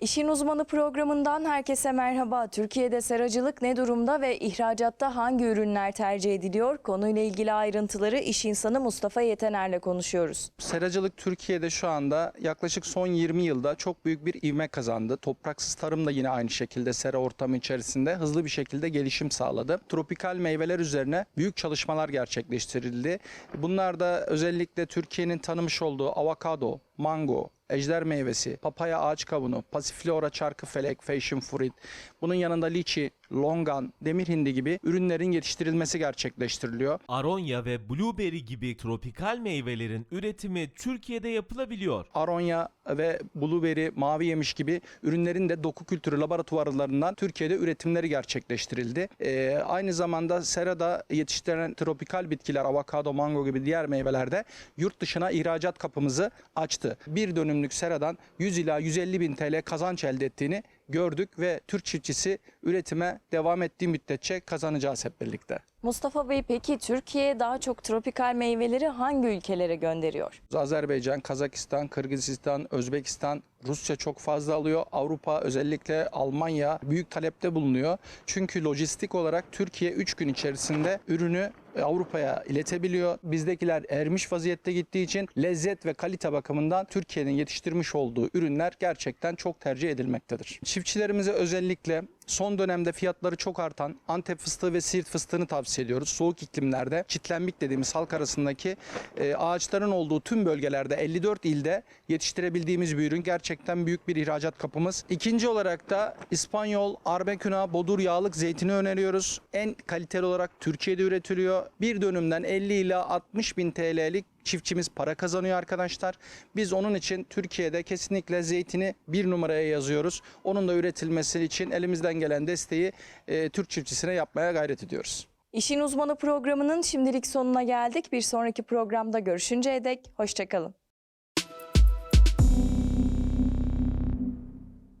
İşin Uzmanı programından herkese merhaba. Türkiye'de seracılık ne durumda ve ihracatta hangi ürünler tercih ediliyor? Konuyla ilgili ayrıntıları iş insanı Mustafa Yetener'le konuşuyoruz. Seracılık Türkiye'de şu anda yaklaşık son 20 yılda çok büyük bir ivme kazandı. Topraksız tarım da yine aynı şekilde sera ortamı içerisinde hızlı bir şekilde gelişim sağladı. Tropikal meyveler üzerine büyük çalışmalar gerçekleştirildi. Bunlar da özellikle Türkiye'nin tanımış olduğu avokado, mango, ejder meyvesi, papaya ağaç kavunu, pasiflora çarkıfelek, fashion fruit, bunun yanında liçi, longan, demir hindi gibi ürünlerin yetiştirilmesi gerçekleştiriliyor. Aronya ve blueberry gibi tropikal meyvelerin üretimi Türkiye'de yapılabiliyor. aronya ve blueberry, mavi yemiş gibi ürünlerin de doku kültürü laboratuvarlarından Türkiye'de üretimleri gerçekleştirildi. Ee, aynı zamanda serada yetiştirilen tropikal bitkiler, avokado, mango gibi diğer meyvelerde yurt dışına ihracat kapımızı açtı. Bir dönümlük seradan 100 ila 150 bin TL kazanç elde ettiğini gördük ve Türk çiftçisi üretime devam ettiği müddetçe kazanacağız hep birlikte. Mustafa Bey peki Türkiye daha çok tropikal meyveleri hangi ülkelere gönderiyor? Azerbaycan, Kazakistan, Kırgızistan, Özbekistan, Rusya çok fazla alıyor. Avrupa özellikle Almanya büyük talepte bulunuyor. Çünkü lojistik olarak Türkiye 3 gün içerisinde ürünü Avrupa'ya iletebiliyor. Bizdekiler ermiş vaziyette gittiği için lezzet ve kalite bakımından Türkiye'nin yetiştirmiş olduğu ürünler gerçekten çok tercih edilmektedir. Çiftçilerimize özellikle son dönemde fiyatları çok artan Antep fıstığı ve Siirt fıstığını tavsiye ediyoruz. Soğuk iklimlerde çitlenbik dediğimiz halk arasındaki e, ağaçların olduğu tüm bölgelerde 54 ilde yetiştirebildiğimiz bir ürün. Gerçekten büyük bir ihracat kapımız. İkinci olarak da İspanyol, Arbeküna, Bodur yağlık zeytini öneriyoruz. En kaliteli olarak Türkiye'de üretiliyor. Bir dönümden 50 ila 60 bin TL'lik çiftçimiz para kazanıyor arkadaşlar. Biz onun için Türkiye'de kesinlikle zeytini bir numaraya yazıyoruz. Onun da üretilmesi için elimizden gelen desteği e, Türk çiftçisine yapmaya gayret ediyoruz. İşin Uzmanı programının şimdilik sonuna geldik. Bir sonraki programda görüşünceye dek hoşçakalın.